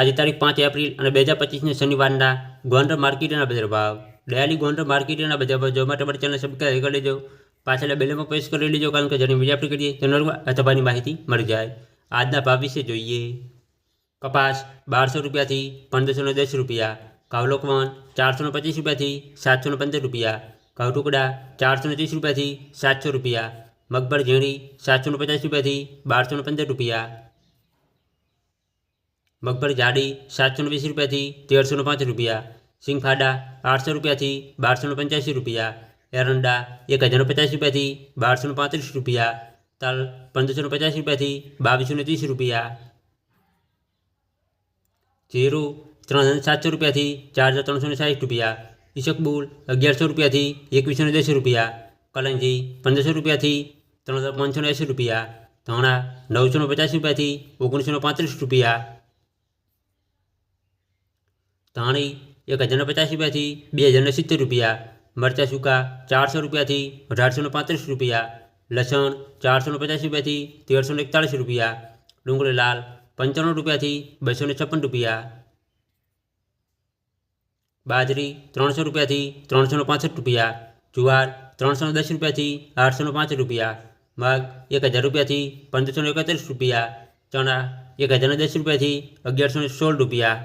આજે તારીખ પાંચ એપ્રિલ અને બે હજાર પચીસને શનિવારના ગોંડલ માર્કેટના બજાર ભાવ. ડેલી ગોંડલ માર્કેટના બજાર ભાવ. જોવા માટે અમારી ચેનલ સબસ્ક્રાઈબ કરી લેજો. પાછળ બેલમાં પ્રેસ કરી લેજો, કારણ કે જેની વીડિયો આપણે કરીએ ચેનલ અથવાની માહિતી મળી જાય. આજના ભાવ વિશે જોઈએ. કપાસ બારસો રૂપિયાથી પંદરસો દસ રૂપિયા, કાવલોકવન ચારસો ને પચીસ રૂપિયાથી સાતસો ને પંદર રૂપિયા ઘઉં ટુકડા ચારસો ને ત્રીસ રૂપિયાથી સાતસો રૂપિયા, મગફળ ઝીણી સાતસો ને પચાસ રૂપિયાથી બારસો ને પંદર રૂપિયા મગફળી જાડી સાતસો ને વીસ રૂપિયાથી તેરસો ને પાંચ રૂપિયા સિંગફાડા આઠસો રૂપિયાથી બારસો ને પંચ્યાસી રૂપિયા એરંડા એક હજાર ને પચાસ રૂપિયાથી બારસો ને પાંત્રીસ રૂપિયા તલ પંદરસો ને પચાસ રૂપિયાથી બાવીસો ને ત્રીસ રૂપિયા જીરું ત્રણ હજાર સાતસો રૂપિયાથી ચાર હજાર ત્રણસો ને સાઠ રૂપિયા ઈશકબુલ અગિયારસો રૂપિયાથી એકવીસો ને દસ રૂપિયા કલંજી પંદરસો રૂપિયાથી ત્રણ હજાર પાંચસો ને એંસી રૂપિયા ધાણા નવસો ને પચાસ રૂપિયાથી ઓગણીસો ને પાંત્રીસ રૂપિયા ધાણી એક હજાર ને પચાસ રૂપિયાથી બે હજાર ને સિત્તેર રૂપિયા મરચાં સૂકા ચારસો રૂપિયાથી અઢારસો ને પાંત્રીસ રૂપિયા લસણ ચારસો ને પચાસ રૂપિયાથી તેરસો ને એકતાળીસ રૂપિયા ડુંગળી લાલ પંચાણું રૂપિયાથી બસો ને છપ્પન રૂપિયા બાજરી ત્રણસો રૂપિયાથી ત્રણસો ને પાંસઠ રૂપિયા જુવાર ત્રણસો ને દસ રૂપિયાથી આઠસો ને પાંચ રૂપિયા મગ એક હજાર રૂપિયાથી પંદરસો ને એકત્રીસ રૂપિયા ચણા એક હજાર ને દસ રૂપિયાથી અગિયારસો ને સોળ રૂપિયા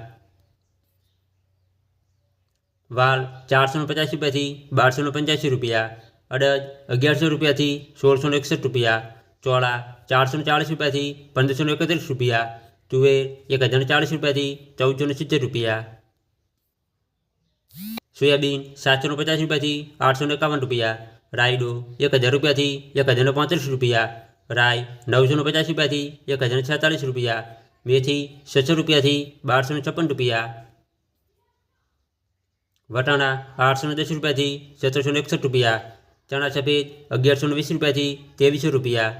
વાલ ચારસો ને પચાસ રૂપિયાથી બારસો ને પંચ્યાસી રૂપિયા અડદ અગિયારસો રૂપિયાથી સોળસો ને એકસઠ રૂપિયા ચોળા ચારસો ને ચાળીસ રૂપિયાથી પંદરસો ને એકત્રીસ રૂપિયા તુવેર એક હજાર ને ચાળીસ રૂપિયાથી ચૌદસો ને સિત્તેર રૂપિયા સોયાબીન સાતસો ને પચાસ રૂપિયાથી આઠસો ને એકાવન રૂપિયા રાયડો એક હજાર રૂપિયાથી એક હજાર ને પાંત્રીસ રૂપિયા રાય નવસો ને પચાસ રૂપિયાથી એક હજાર ને છેતાલીસ રૂપિયા મેથી છસો રૂપિયાથી બારસો ને છપ્પન રૂપિયા વટાણા આઠસો દસ રૂપિયાથી સત્તરસો એકસઠ રૂપિયા ચણા સફેદ અગિયારસો વીસ રૂપિયાથી ત્રેવીસો રૂપિયા